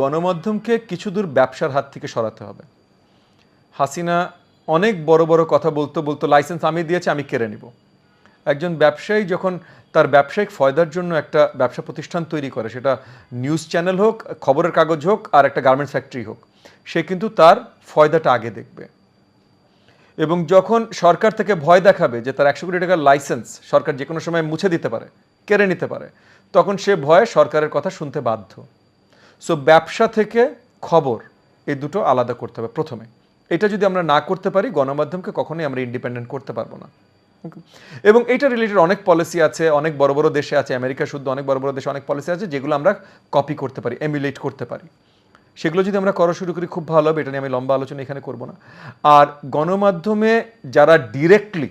গণমাধ্যমকে কিছু দূর ব্যবসার হাত থেকে সরাতে হবে। হাসিনা অনেক বড় বড় কথা বলতো বলতো লাইসেন্স আমি দিয়েছি, আমি কেড়ে নিব। একজন ব্যবসায়ী যখন তার ব্যবসায়িক ফয়দার জন্য একটা ব্যবসা প্রতিষ্ঠান তৈরি করে, সেটা নিউজ চ্যানেল হোক, খবরের কাগজ হোক, আর একটা গার্মেন্টস ফ্যাক্টরি হোক, সে কিন্তু তার ফয়দাটা আগে দেখবে। এবং যখন সরকার থেকে ভয় দেখাবে যে তার একশো কোটি টাকার লাইসেন্স সরকার যে কোনো সময় মুছে দিতে পারে, কেড়ে নিতে পারে, তখন সে ভয়ে সরকারের কথা শুনতে বাধ্য। সো ব্যবসা থেকে খবর এই দুটো আলাদা করতে হবে প্রথমে। এটা যদি আমরা না করতে পারি, গণমাধ্যমকে কখনোই আমরা ইন্ডিপেন্ডেন্ট করতে পারব না। এবং এটা রিলেটেড অনেক পলিসি আছে, অনেক বড় বড় দেশে আছে আমেরিকা শুদ্ধ অনেক বড় বড় দেশে অনেক পলিসি আছে, যেগুলো আমরা কপি করতে পারি এমুলেট করতে পারি। সেগুলো যদি আমরা করা শুরু করি, খুব ভালো হবে, এটা নিয়ে আমি লম্বা আলোচনা এখানে করব না। আর গণমাধ্যমে যারা ডিরেক্টলি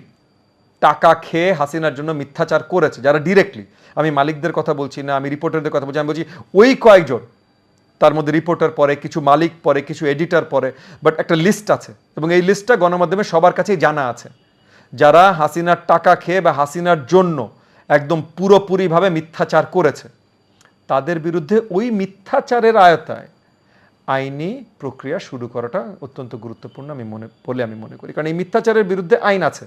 টাকা খেয়ে হাসিনার জন্য মিথ্যাচার করেছে, যারা ডিরেক্টলি আমি মালিকদের কথা বলছি না, আমি রিপোর্টারদের কথা বলছি, আমি বলছি ওই কয়েকজন তার মধ্যে রিপোর্টার পরে, কিছু মালিক পরে, কিছু এডিটর পরে বাট একটা লিস্ট আছে। এবং এই লিস্টটা গণমাধ্যমে সবার কাছেই জানা আছে। যারা হাসিনার টাকা খেয়ে বা হাসিনার জন্য একদম পুরোপুরিভাবে মিথ্যাচার করেছে, তাদের বিরুদ্ধে ওই মিথ্যাচারের আয়তায় আইনি প্রক্রিয়া শুরু করাটা অত্যন্ত গুরুত্বপূর্ণ আমি মনে, বলে আমি মনে করি। কারণ এই মিথ্যাচারের বিরুদ্ধে আইন আছে।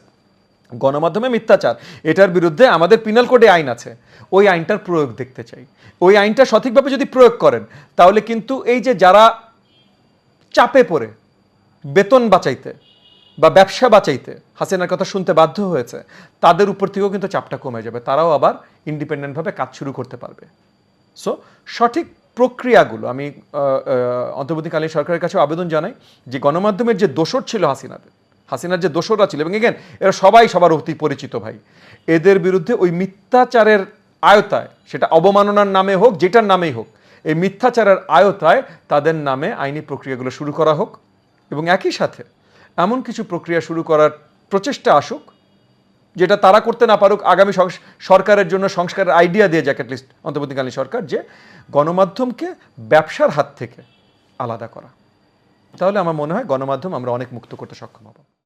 গণমাধ্যমে মিথ্যাচার। এটার বিরুদ্ধে আমাদের পিনাল কোডে আইন আছে। ওই আইনটার প্রয়োগ দেখতে চাই। ওই আইনটা সঠিকভাবে যদি প্রয়োগ করেন, তাহলে কিন্তু এই যে যারা চাপে পড়ে, বেতন বাঁচাইতে বা ব্যবসা বাঁচাইতে হাসিনার কথা শুনতে বাধ্য হয়েছে, তাদের উপর থেকেও কিন্তু চাপটা কমে যাবে। তারাও আবার ইন্ডিপেন্ডেন্টভাবে কাজ শুরু করতে পারবে। সো সঠিক প্রক্রিয়াগুলো আমি অন্তর্বর্তীকালীন সরকারের কাছে আবেদন জানাই যে গণমাধ্যমের যে দোষর ছিল হাসিনাদের হাসিনার যে দোষরা ছিল। এবং এগেন এরা সবাই সবার অতি পরিচিত ভাই। এদের বিরুদ্ধে ওই মিথ্যাচারের আয়তায়, সেটা অবমাননার নামে হোক, যেটার নামেই হোক, এই মিথ্যাচারের আয়তায় তাদের নামে আইনি প্রক্রিয়াগুলো শুরু করা হোক। এবং একই সাথে এমন কিছু প্রক্রিয়া শুরু করার প্রচেষ্টা আসুক, যেটা তারা করতে না পারুক, আগামী সরকারের জন্য সংস্কারের আইডিয়া দিয়ে যাক লিস্ট অন্তর্বর্তীকালীন সরকার, যে গণমাধ্যমকে ব্যবসার হাত থেকে আলাদা করা। তাহলে আমার মনে হয় গণমাধ্যম আমরা অনেক মুক্ত করতে সক্ষম হব।